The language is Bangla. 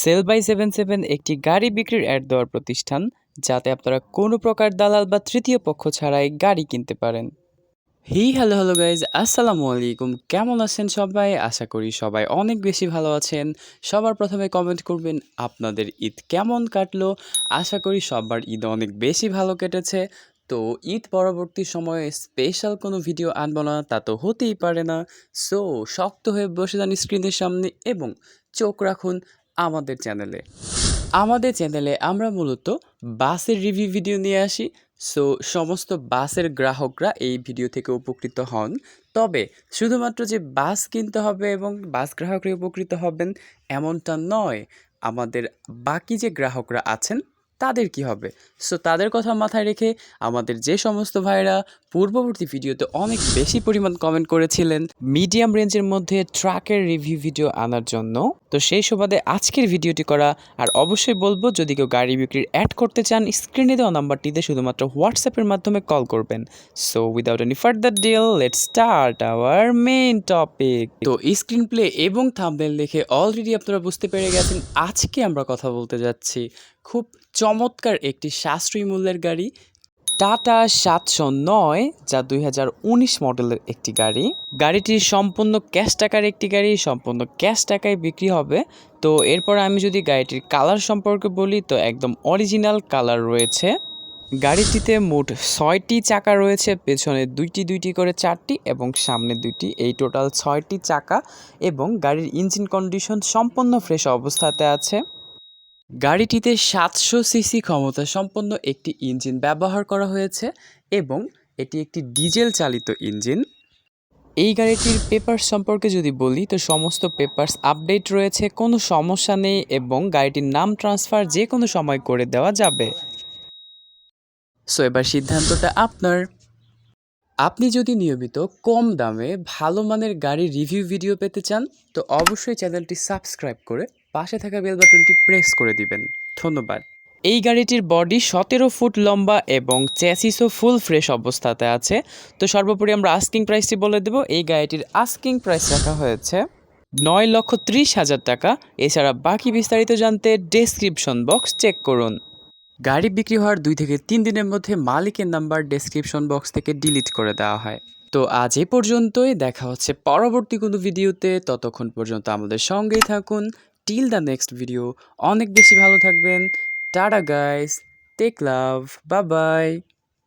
সেল বাই সেভেন সেভেন একটি গাড়ি বিক্রির অ্যাড দেওয়ার প্রতিষ্ঠান, যাতে আপনারা কোনো প্রকার দালাল বা তৃতীয় পক্ষ ছাড়াই গাড়ি কিনতে পারেন। হি, হ্যালো হ্যালো, গাইজ, আসসালামু আলাইকুম। কেমন আছেন সবাই? আশা করি সবাই অনেক বেশি ভালো আছেন। সবার প্রথমে কমেন্ট করবেন, আপনাদের ঈদ কেমন কাটলো? আশা করি সবার ঈদ অনেক বেশি ভালো কেটেছে। তো ঈদ পরবর্তী সময়ে স্পেশাল কোনো ভিডিও আনব না, তা তো হতেই পারে না। সো শক্ত হয়ে বসে যান স্ক্রিনের সামনে এবং চোখ রাখুন আমাদের চ্যানেলে। আমাদের চ্যানেলে আমরা মূলত বাসের রিভিউ ভিডিও নিয়ে আসি। সো, সমস্ত বাসের গ্রাহকরা এই ভিডিও থেকে উপকৃত হন। তবে শুধুমাত্র যে বাস কিনতে হবে এবং বাস গ্রাহকরা উপকৃত হবেন, এমনটা নয়। আমাদের বাকি যে গ্রাহকরা আছেন তাদের কি হবে? সো তাদের কথা মাথায় রেখে আমাদের যে সমস্ত ভাইরা পূর্ববর্তী ভিডিওতে অনেক বেশি পরিমাণ কমেন্ট করেছিলেন মিডিয়াম রেঞ্জের মধ্যে ট্রাকের রিভিউ ভিডিও আনার জন্য। তো সেই সুবাদে আজকের ভিডিওটি করা, আর অবশ্যই বলব, যদি কেউ গাড়ি বিক্রির অ্যাড করতে চান স্ক্রিনে দেওয়া নাম্বারটিতে শুধুমাত্র হোয়াটসঅ্যাপের মাধ্যমে কল করবেন। So without any further delay let start our main topic তো স্ক্রিন প্লে এবং থাম্বনেল দেখে অলরেডি আপনারা বুঝতে পেরে গেছেন, আজকে আমরা কথা বলতে যাচ্ছি খুব চমৎকার একটি সাশ্রয়ী মূল্যের গাড়ি, টাটা সাতশো নয়, যা দুই হাজার উনিশ মডেলের একটি গাড়ি। গাড়িটি সম্পূর্ণ ক্যাশ টাকার একটি গাড়ি, সম্পূর্ণ ক্যাশ টাকায় বিক্রি হবে। তো এরপর আমি যদি গাড়িটির কালার সম্পর্কে বলি, তো একদম অরিজিনাল কালার রয়েছে। গাড়িটিতে মোট ছয়টি চাকা রয়েছে, পেছনে দুইটি দুইটি করে চারটি এবং সামনে দুইটি। এই টোটাল ছয়টি চাকা এবং গাড়ির ইঞ্জিন কন্ডিশন সম্পূর্ণ ফ্রেশ অবস্থাতে আছে। গাড়িটিতে সাতশো সিসি ক্ষমতা সম্পন্ন একটি ইঞ্জিন ব্যবহার করা হয়েছে এবং এটি একটি ডিজেল চালিত ইঞ্জিন। এই গাড়িটির পেপার সম্পর্কে যদি বলি, তো সমস্ত পেপারস আপডেট রয়েছে, কোনো সমস্যা নেই এবং গাড়িটির নাম ট্রান্সফার যে কোনো সময় করে দেওয়া যাবে। সো, এবার সিদ্ধান্তটা আপনার। আপনি যদি নিয়মিত কম দামে ভালো মানের গাড়ির রিভিউ ভিডিও পেতে চান, তো অবশ্যই চ্যানেলটি সাবস্ক্রাইব করে পাশে থাকা বেল বাটনটি প্রেস করে দিবেন। ধন্যবাদ। এই গাড়িটির বডি সতেরো ফুট লম্বা এবং চ্যাসিসও ফুল ফ্রেশ অবস্থাতে আছে। তো সর্বোপরি আমরা আস্কিং প্রাইসটি বলে দেব। এই গাড়িটির আস্কিং প্রাইস রাখা হয়েছে নয় লক্ষ ত্রিশ হাজার টাকা। এছাড়া বাকি বিস্তারিত জানতে ডেসক্রিপশন বক্স চেক করুন। গাড়ি বিক্রি হওয়ার দুই থেকে তিন দিনের মধ্যে মালিকের নাম্বার ডেসক্রিপশন বক্স থেকে ডিলিট করে দেওয়া হয়। তো আজ এ পর্যন্তই। দেখা হচ্ছে পরবর্তী কোনো ভিডিওতে ততক্ষণ পর্যন্ত আমাদের সঙ্গেই থাকুন। টিল দ্য নেক্সট ভিডিও অনেক বেশি ভালো থাকবেন। টাটা গাইস টেক লাভ বা বাই